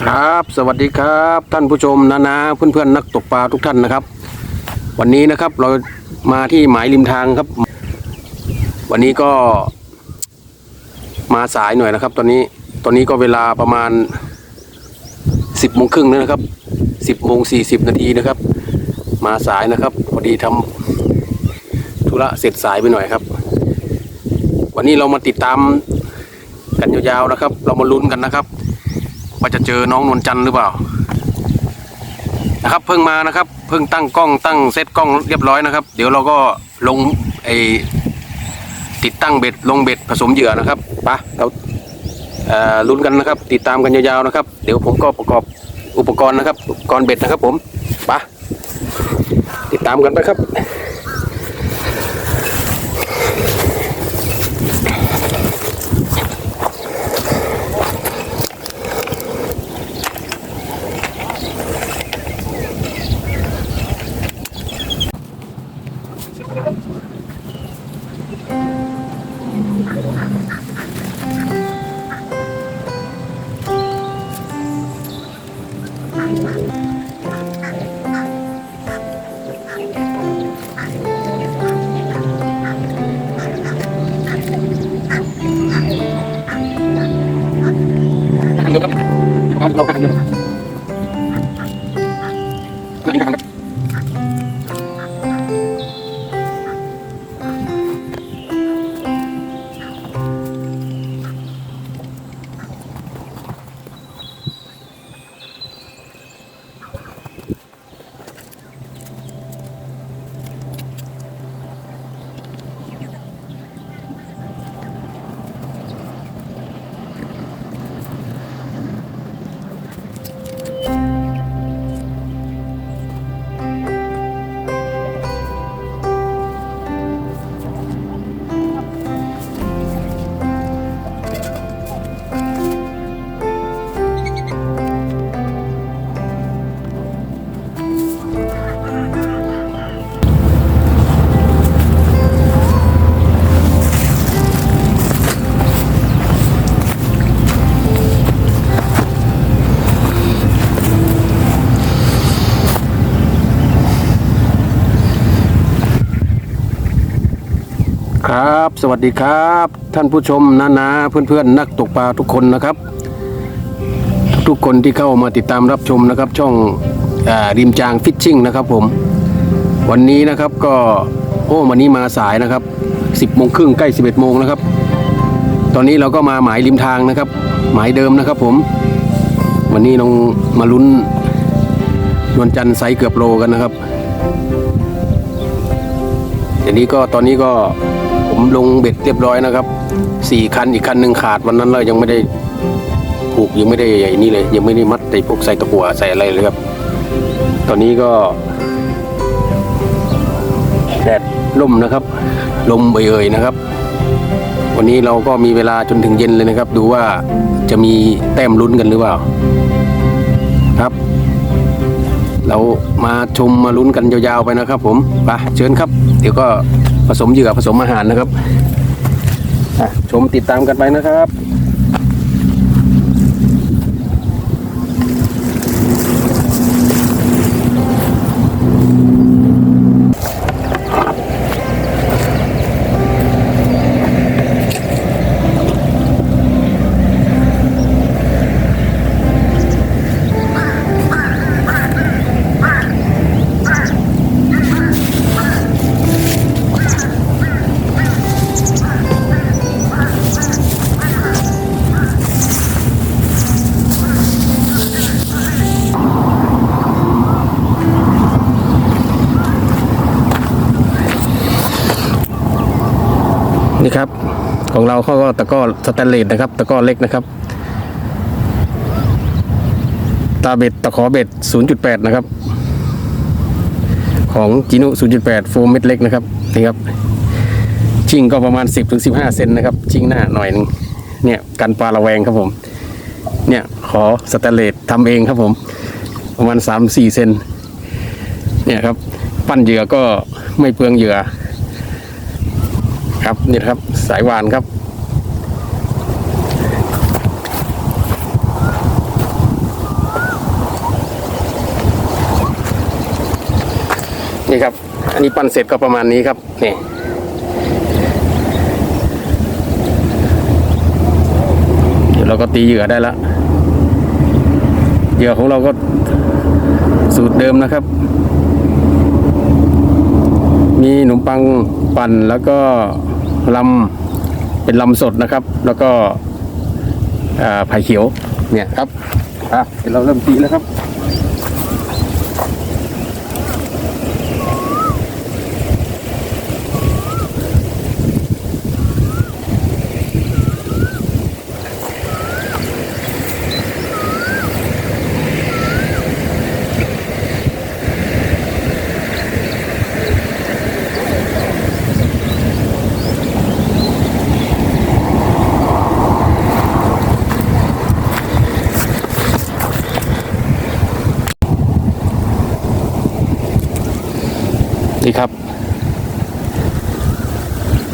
ครับ สวัสดีครับท่านผู้ชมนานาเพื่อนๆนักตกปลาทุกท่านนะครับ วันนี้นะครับเรามาที่หมายริมทางครับ วันนี้ก็มาสายหน่อยนะครับ ตอนนี้ตอนนี้ก็เวลาประมาณสิบโมงครึ่งนะครับสิบโมงสี่สิบนาทีนะครับ มาสายนะครับพอดีทำธุระเสร็จสายไปหน่อยครับ วันนี้เรามาติดตามกันยาวๆนะครับ เรามาลุ้นกันนะครับ ว่าจะเจอน้องนวลจันทร์หรือเปล่านะครับเพิ่งมานะครับ เพิ่งตั้งกล้องตั้งเซตกล้องเรียบร้อยนะครับ เดี๋ยวเราก็ลงไอติดตั้งเบ็ดลงเบ็ดผสมเหยื่อนะครับไปะเราลุ้นกันนะครับ ติดตามกันยาวๆนะครับ เดี๋ยวผมก็ประกอบอุปกรณ์นะครับ อุปกรณ์เบ็ดนะครับผมไปะติดตามกันไปครับ あっ。 วัสดีครับ ท่านผู้ชมนานาเพื่อนๆ นักตกปลาทุกคนนะครับ ทุกคนที่เข้ามาติดตามรับชมนะครับ ช่องอริมจางฟิชชิ่งนะครับผม วันนี้นะครับก็โอ้วันนี้มาสายนะครับ 10โมงครึ่งใกล้ 11โมงนะครับ ตอนนี้เราก็มาหมายริมทางนะครับ หมายเดิมนะครับผม วันนี้ลองมาลุ้นนวลจันทร์ไซเกือบโลกันนะครับเดี๋ยวนี้ก็ตอนนี้ก็ ผมลงเบ็ดเรียบร้อยนะครับสี่คันอีกคันหนึ่งขาดวันนั้นเรายังไม่ได้ผูกยังไม่ได้ใหญ่นี่เลย ยังไม่ได้มัดใส่พวกใส่ตะกั่วใส่อะไรเลยครับ ตอนนี้ก็แดดล่มนะครับ ลมเอ่ยๆนะครับ วันนี้เราก็มีเวลาจนถึงเย็นเลยนะครับ ดูว่าจะมีแต้มลุ้นกันหรือเปล่าครับ เรามาชมมาลุ้นกันยาวๆไปนะครับ ผมไปเชิญครับ เดี๋ยวก็ ผสมเหยื่อผสมอาหารนะครับชมติดตามกันไปนะครับ ของเราเขาก็ตะก้อสแตนเลสนะครับตะก้อเล็กนะครับ ตาเบ็ดตะขอเบ็ด 0.8 นะครับ ของจินุ 0.8 โฟมเม็ดเล็กนะครับนี่ครับชิงก็ประมาณ 10-15 เซนนะครับ ชิงหน้าหน่อยนึงเนี่ยกันปลาระแวงครับผม เนี่ยขอสแตนเลสทำเองครับผม ประมาณ 3-4 เซนเนี่ยครับ ปั้นเหยื่อก็ไม่เปลืองเหยื่อ ครับนี่ครับสายวานครับ นี่ครับ อันนี้ปั้นเสร็จก็ประมาณนี้ครับนี่เดี๋ยวเราก็ตีเหยื่อได้ละเหยื่อของเราก็สูตรเดิมนะครับ มีขนมปังปั่นแล้วก็ ลำเป็นลำสดนะครับ แล้วก็ไผ่เขียวเนี่ยครับอะเดี๋ยวเราเริ่มตีแล้วครับ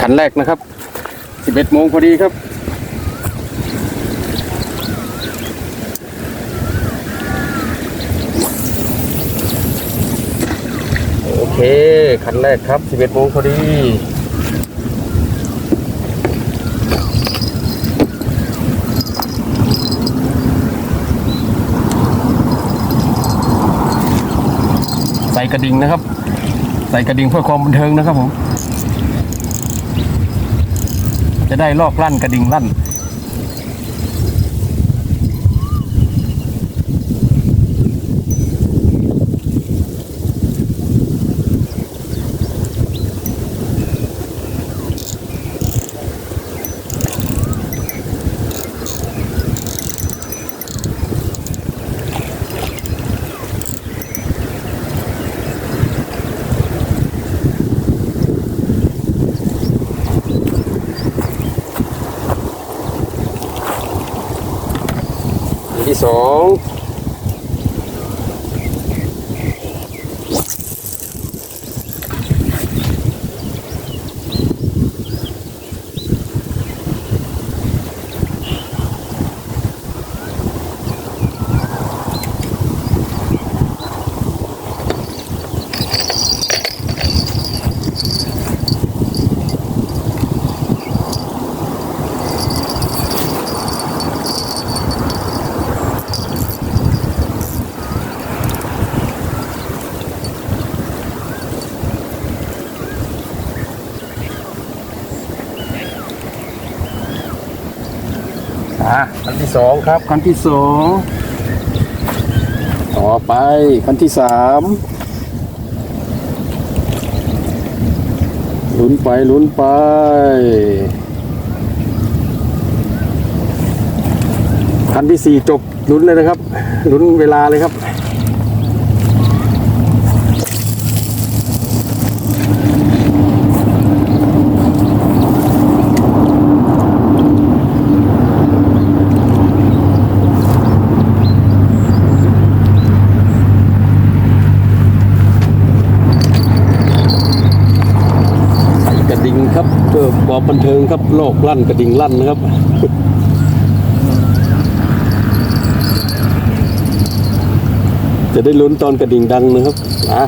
ขันแรกนะครับ 11โมงพอดีครับ โอเค ขันแรกครับ 11โมงพอดีใส่กระดิ่งนะครับ ใส่กระดิ่งเพื่อความบันเทิงนะครับผม จะได้ลอกลั่นกระดิ่งลั่น อั สองครับ คันที่สองต่อไปคันที่สามลุ้นไปลุ้นไป คันที่สี่จบลุ้นเลยนะครับลุ้นเวลาเลยครับ ใส่กระดิ่งครับเพื่อ ครับโลกลั่นกระดิ่งลั่นนะครับจะได้ลุ้นตอนกระดิ่งดังนะครับอะ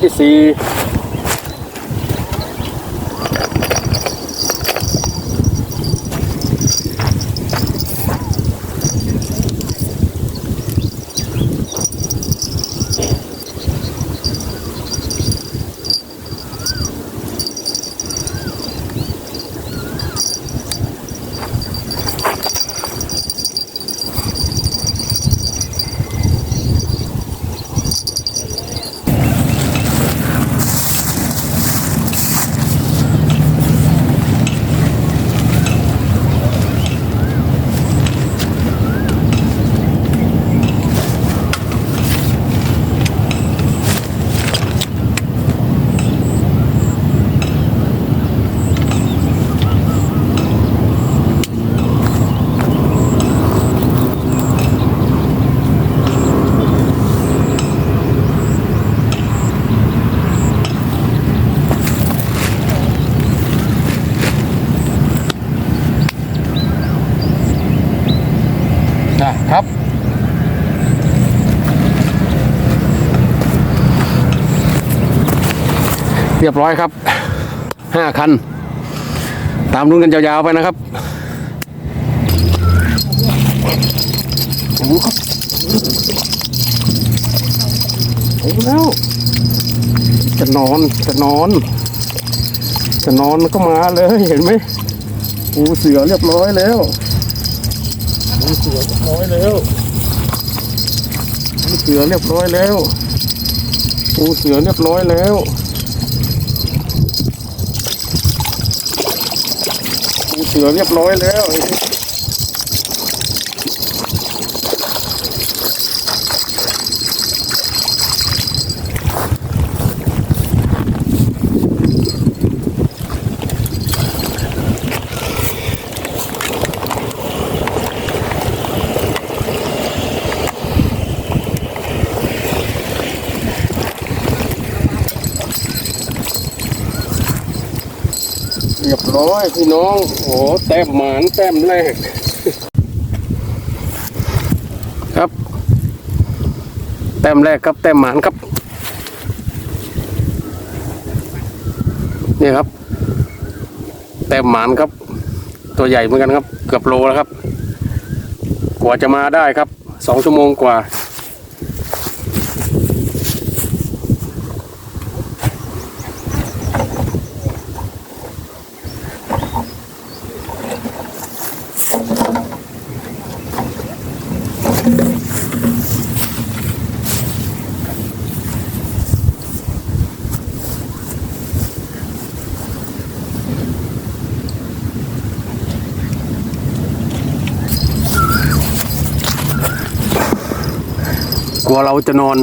ที่สี่นะครับ เรียบร้อยครับห้าคัน ตามรุ่นกันยาวๆไปนะครับโอ้โหครับโอ้แล้ว จะนอนจะนอน จะนอนมันก็มาเลยเห็นไหมปูเสือเรียบร้อยแล้วปูเสือเรียบร้อยแล้วปูเสือเรียบร้อยแล้วปูเสือเรียบร้อยแล้ว เสือเรียบร้อยแล้ว เร้อยพี่น้องโอ้แต้มหมานแต้มแรกครับ แต้มแรกครับแต้มหมานครับนี่ครับ แต้มหมานครับ ตัวใหญ่เหมือนกันครับ เกือบโลแล้วครับ กว่าจะมาได้ครับสองชั่วโมงกว่า กลัวเราจะนอน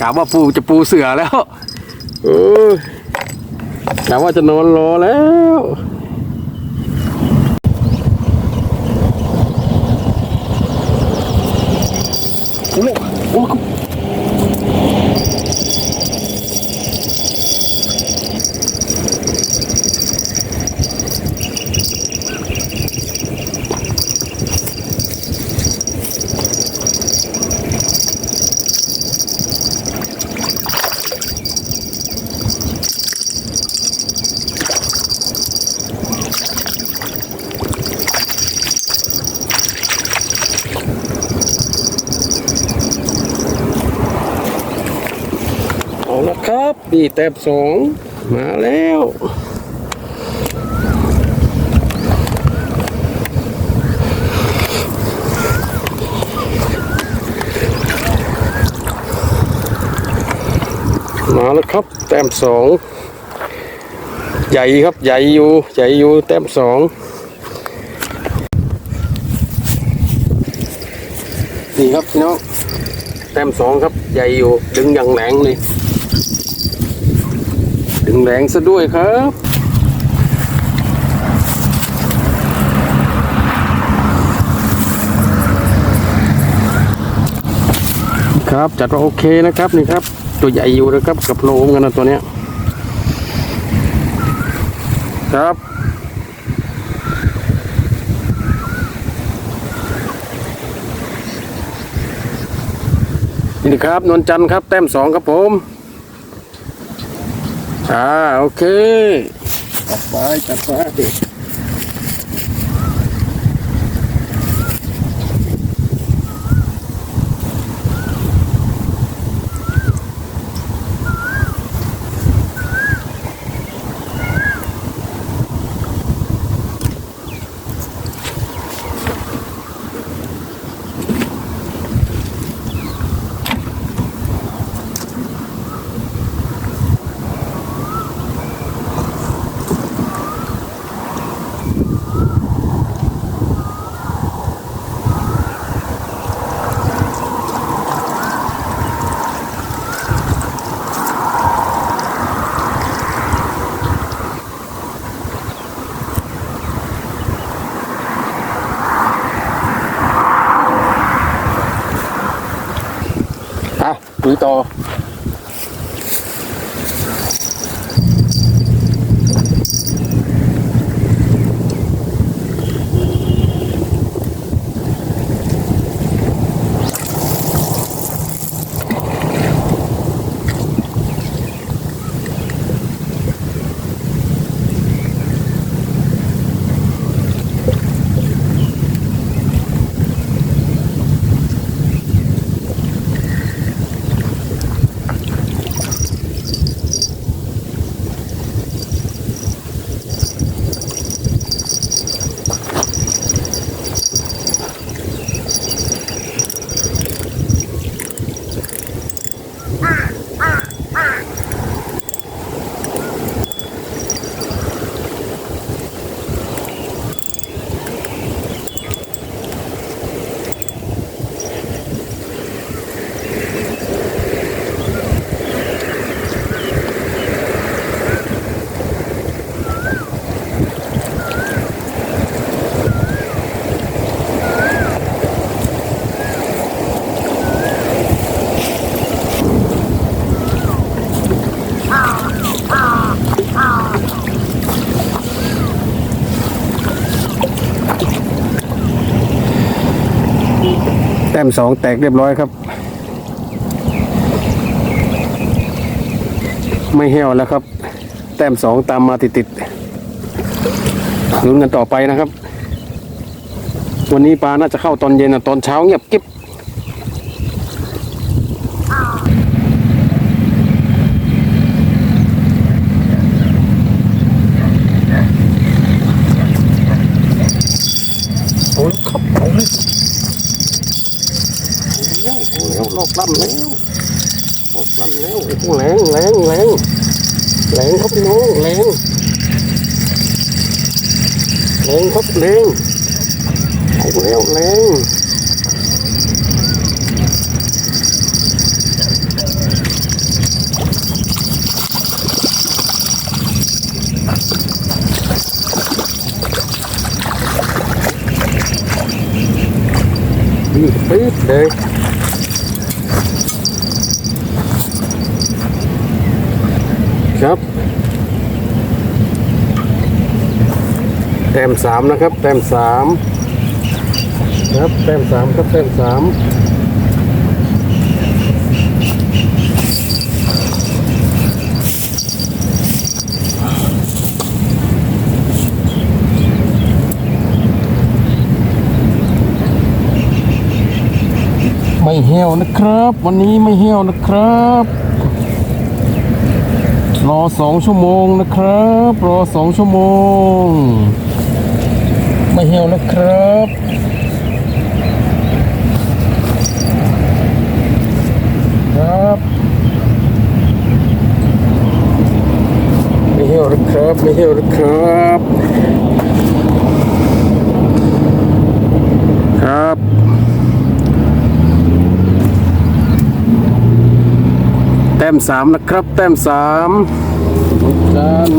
กะว่าปูจะปูเสือแล้วเออกะว่าจะนอนรอแล้ว นี่แต้มสองมาแล้วมาแล้วครับ แต้มสองใหญ่ครับใหญ่อยู่ใหญ่อยู่แต้มสองนี่ครับพี่น้องแต้มสองครับใหญ่อยู่ดึงอย่างแรงเลย ดึงแรงซะด้วยครับครับจัดว่าโอเคนะครับนี่ครับ ตัวใหญ่อยู่นะครับกับโลมกันนะตัวเนี้ยครับ นี่ครับนวลจันทร์ครับ แต้มสองครับผม อ่าโอเคจัดไปจัดไป อ่ แต้มสองแตกเรียบร้อยครับ ไม่เหี่ยวแล้วครับ แต้มสองตามมาติดติดๆลุ้นกันต่อไปนะครับ วันนี้ปลาน่าจะเข้าตอนเย็นนะตอนเช้าเงียบกิ๊บโอ้ยครับเอาเลยเอาแล้วเอาแล้วลอกล่ำแล้วลอกล่ำแล้วโอ้โหแรงแรงแรง แรงครับพี่น้องแรงแรงครับแรงเอาแล้วแรงนี่ปี๊ดเลย ครับ แต้มสามนะครับ แต้มสามครับแต้มสามครับแต้มสามไม่เหี่ยวนะครับ วันนี้ไม่เหี่ยวนะครับ รอสองชั่วโมงนะครับ รอสองชั่วโมง ไม่เหี่ยวนะครับครับไม่เหี่ยวนะครับไม่เหี่ยวนะครับครับแต้มสามนะครับ แต้มสามกัน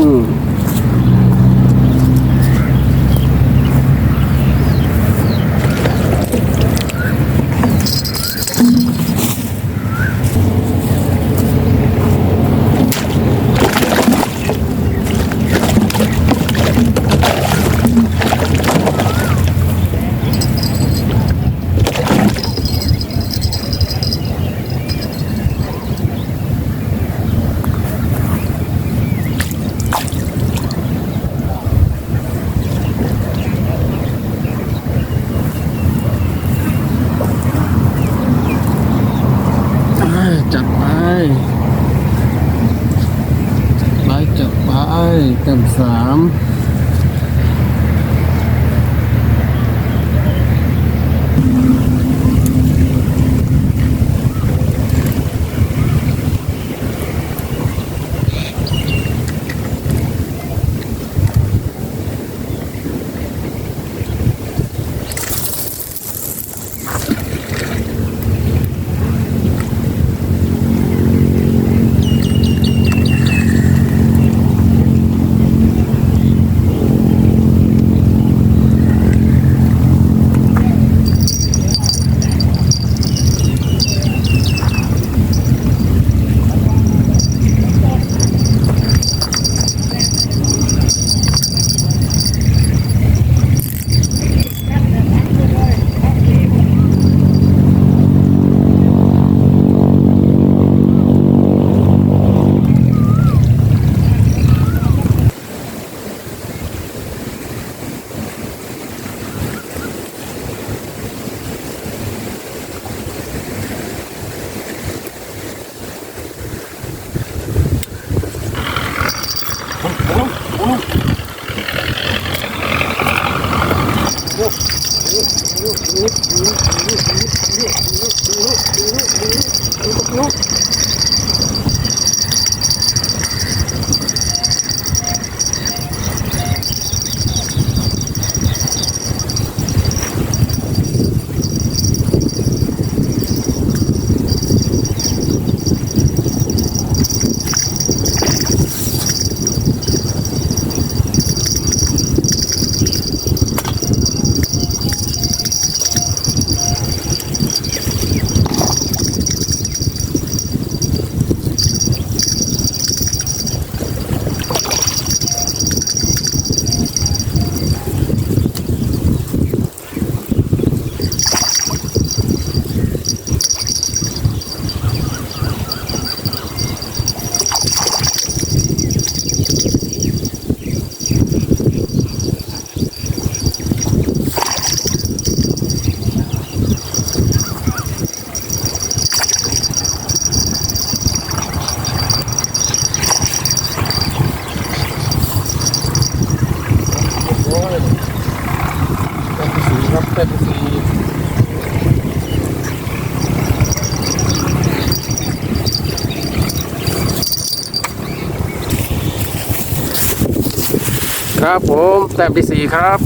แต้มที่สี่ครับ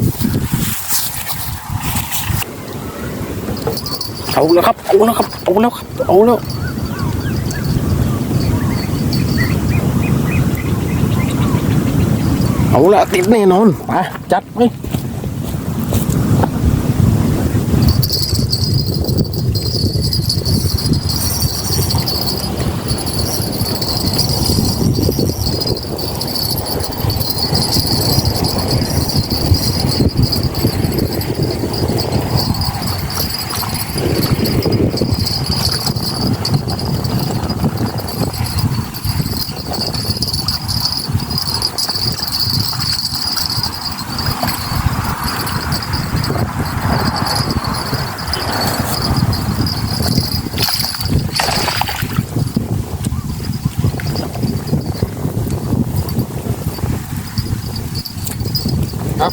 เอาแล้วครับ เอาแล้วครับ เอาแล้วครับ เอาแล้วเอาละติดแน่นอนไปจัดไปครับ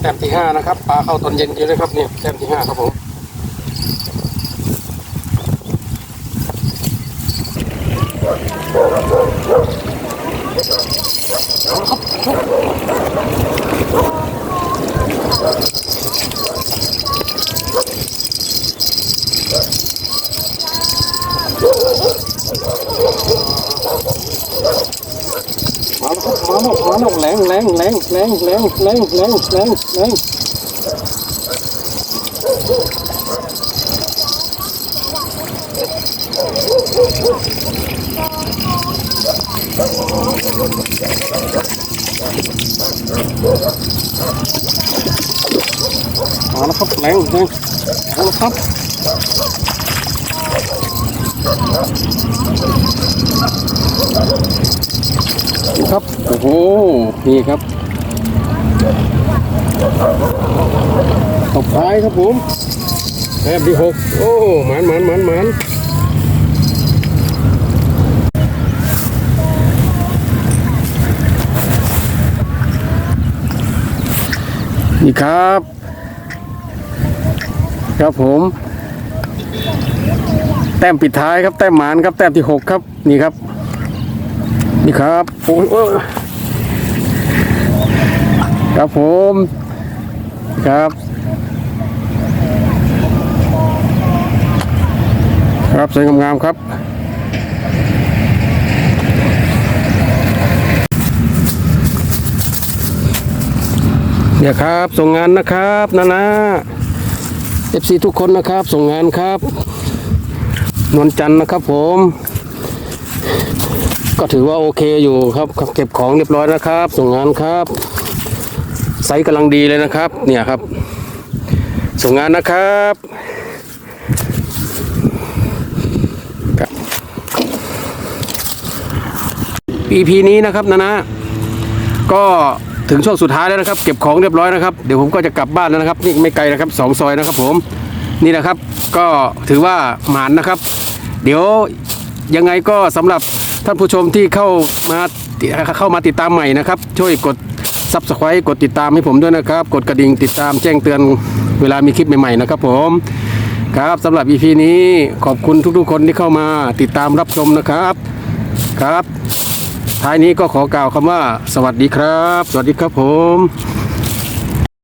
แต้มที่ห้านะครับปลา เข้าตอนเย็นอยู่เลยครับเนี่ยแต้มที่ห้าครับผมมาแล้วมาแล้วมาแล้วแรงแรงแรงแรงแรงแรงแรงแรง แรงแรเอาละครับครับโอ้โหนี่ครับตบท้ายครับผมแอบดีหกโอ้หมันหมันหมันหมันนี่ครับ ครับผม แต้มปิดท้ายครับแต้มหมานครับแต้มที่หกครับนี่ครับ นี่ครับโอ้ยโครับผมครับ ครับสวยงามๆครับเนี่ยครับส่งงานนะครับนานา เอฟซีทุกคนนะครับ ส่งงานครับ นวลจันทร์นะครับผม ก็ถือว่าโอเคอยู่ครับ เก็บของเรียบร้อยนะครับ ส่งงานครับไซส์กำลังดีเลยนะครับ เนี่ยครับ ส่งงานนะครับครับ EP นี้นะครับนะนะก็ ถึงช่วงสุดท้ายแล้วนะครับ เก็บของเรียบร้อยนะครับ เดี๋ยวผมก็จะกลับบ้านแล้วนะครับ นี่ไม่ไกลนะครับสองซอยนะครับผม นี่นะครับ ก็ถือว่าหมานนะครับ เดี๋ยวยังไงก็สำหรับท่านผู้ชมที่เข้ามาเข้ามาติดตามใหม่นะครับ ช่วยกด subscribe กดติดตามให้ผมด้วยนะครับ กดกระดิ่งติดตามแจ้งเตือนเวลามีคลิปใหม่ๆนะครับผมครับสำหรับ EP นี้ขอบคุณทุกๆคนที่เข้ามาติดตามรับชมนะครับครับ ท้ายนี้ก็ขอกล่าวคำว่า สวัสดีครับ สวัสดีครับผม